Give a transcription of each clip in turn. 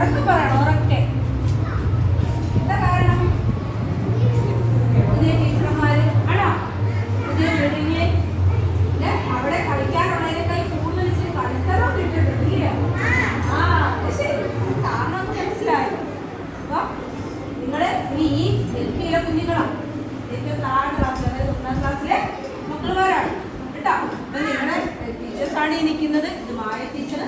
ഉറക്കെ പറയണം ഉറക്കെ. എന്താ കാരണം? പുതിയ ടീച്ചർമാര് ആണോ? പുതിയ ബിൽഡിങ്ങിൽ അവിടെ കളിക്കാനുള്ളതിനേക്കാൾ കൂടുതൽ ഇച്ചിരി കളിസ്ഥലം കിട്ടിയിട്ടുണ്ട് ഇല്ലേ? ആ ശരി. കാരണം മനസ്സിലായി. അപ്പൊ നിങ്ങൾ ഈ എൽ പിയിലെ കുഞ്ഞുങ്ങളാണ് ഏറ്റവും താഴെ ക്ലാസ്സിൽ അതായത് ഒന്നാം ക്ലാസ്സിലെ മക്കളുമാരാണ് കേട്ടോ? അപ്പൊ നിങ്ങളുടെ ടീച്ചേഴ്സാണ് ഈ നിൽക്കുന്നത് ഇത് മായ ടീച്ചർ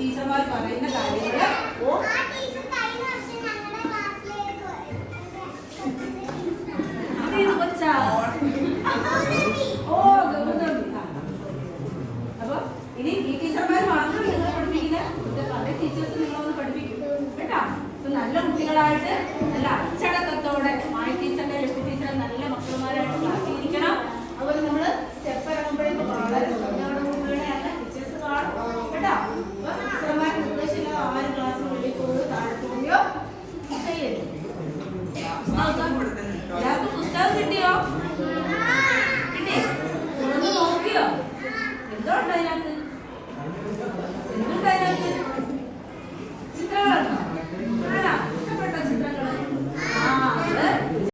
ടീച്ചർമാർ പറയുന്ന കാര്യങ്ങൾ ഓ. ഇനി ഈ ടീച്ചർമാർ മാത്രം ടീച്ചേഴ്സ് പഠിപ്പിക്കും. കേട്ടോ? നല്ല കുട്ടികളായിട്ട് നല്ല അച്ഛൻ എല്ലാവർക്കും പുസ്തകം കിട്ടിയോ കിട്ടി നോക്കിയോ എന്തോ ഉണ്ടോ അതിനകത്ത് എന്തുണ്ടോ അതിനകത്ത്